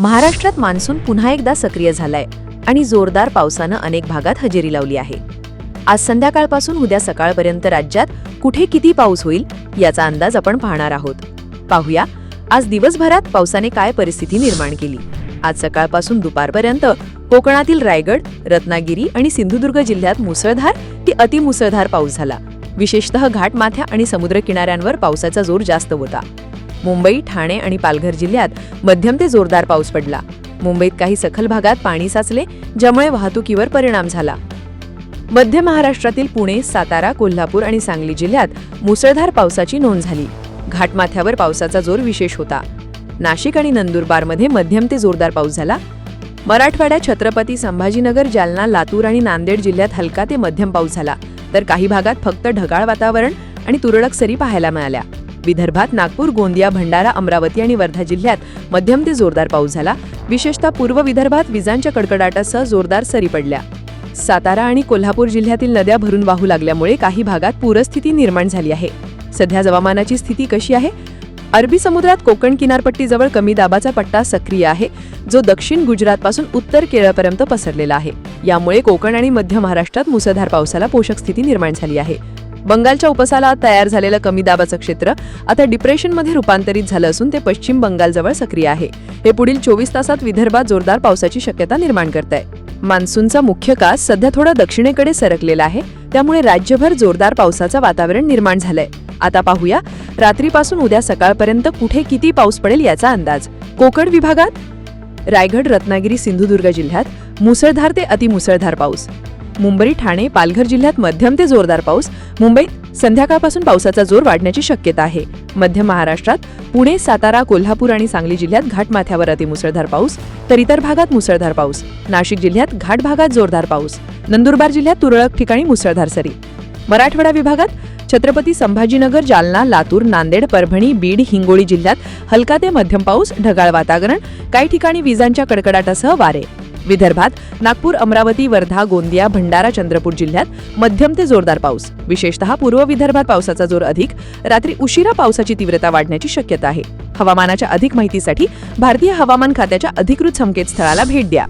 महाराष्ट्रात मान्सून पुन्हा एकदा सक्रिय झालाय आणि जोरदार पावसानं अनेक भागात हजेरी लावली आहे. आज संध्याकाळपासून उद्या सकाळपर्यंत राज्यात कुठे किती पाऊस होईल याचा अंदाज आपण पाहणार आहोत. पाहूया आज दिवसभरात पावसाने काय परिस्थिती निर्माण केली? आज सकाळपासून दुपारपर्यंत कोकणातील रायगड रत्नागिरी आणि सिंधुदुर्ग जिल्ह्यात मुसळधार ते अतिमुसळधार पाऊस झाला. विशेषतः घाटमाथ्या आणि समुद्रकिनाऱ्यांवर पावसाचा जोर जास्त होता. मुंबई ठाणे आणि पालघर जिल्ह्यात मध्यम ते जोरदार पाऊस पडला. मुंबईत काही सखल भागात पाणी साचले ज्यामुळे वाहतुकीवर परिणाम झाला. मध्य महाराष्ट्रातील पुणे सातारा कोल्हापूर आणि सांगली जिल्ह्यात मुसळधार पावसाची नोंद झाली. घाटमाथ्यावर पावसाचा जोर विशेष होता. नाशिक आणि नंदुरबारमध्ये मध्यम ते जोरदार पाऊस झाला. मराठवाड्यात छत्रपती संभाजीनगर जालना लातूर आणि नांदेड जिल्ह्यात हलका ते मध्यम पाऊस झाला. तर काही भागात फक्त ढगाळ वातावरण आणि तुरळक सरी पाहायला मिळाल्या. विदर्भात नागपूर गोंदिया भंडारा अमरावती आणि वर्धा जिल्ह्यात मध्यम ते जोरदार पाऊस झाला. विशेषतः पूर्व विदर्भात विजांच्या कडकडाटासह जोरदार सरी पडल्या. सातारा आणि कोल्हापूर जिल्ह्यातील नद्या भरून वाहू लागल्यामुळे काही भागात पूरस्थिती निर्माण झाली आहे. सध्या हवामानाची स्थिती कशी आहे? अरबी समुद्रात कोकण किनारपट्टीजवळ कमी दाबाचा पट्टा सक्रिय आहे जो दक्षिण गुजरातपासून उत्तर केरळपर्यंत पसरलेला आहे. यामुळे कोकण आणि मध्य महाराष्ट्रात मुसळधार पावसाला पोषक स्थिती निर्माण झाली आहे. बंगालच्या उपसाला तयार झालेलं कमी दाबाचं क्षेत्र आता डिप्रेशनमध्ये रूपांतरित झालं असून ते पश्चिम बंगालजवळ सक्रिय आहे. हे पुढील चोवीस तासात विदर्भात जोरदार पावसाची शक्यता निर्माण करत आहे मान्सूनचा मुख्य कास सध्या थोडा दक्षिणेकडे सरकलेला आहे त्यामुळे राज्यभर जोरदार पावसाचं वातावरण निर्माण झालंय. आता पाहूया रात्रीपासून उद्या सकाळपर्यंत कुठे किती पाऊस पडेल याचा अंदाज. कोकण विभागात? रायगड रत्नागिरी सिंधुदुर्ग जिल्ह्यात मुसळधार ते अतिमुसळधार पाऊस. मुंबई ठाणे पालघर जिल्ह्यात मध्यम ते जोरदार पाऊस. मुंबईत संध्याकाळपासून पावसाचा जोर वाढण्याची शक्यता आहे. मध्य महाराष्ट्रात पुणे सातारा कोल्हापूर आणि सांगली जिल्ह्यात घाटमाथ्यावर अतिमुसळधार पाऊस तर इतर भागात मुसळधार पाऊस. नाशिक जिल्ह्यात घाट भागात जोरदार पाऊस. नंदुरबार जिल्ह्यात तुरळक ठिकाणी मुसळधार सरी. मराठवाडा विभागात छत्रपती संभाजीनगर जालना लातूर नांदेड परभणी बीड हिंगोली जिल्ह्यात हलका ते मध्यम पाऊस ढगाळ वातावरण काही ठिकाणी विजांच्या कडकडाटासह वारे. विदर्भात नागपूर अमरावती वर्धा गोंदिया भंडारा चंद्रपूर जिल्ह्यात मध्यम ते जोरदार पाऊस. विशेषतः पूर्व विदर्भात पावसाचा जोर अधिक रात्री उशिरा पावसाची तीव्रता वाढण्याची शक्यता आहे. हवामानाच्या अधिक माहितीसाठी भारतीय हवामान खात्याच्या अधिकृत संकेतस्थळाला भेट द्या.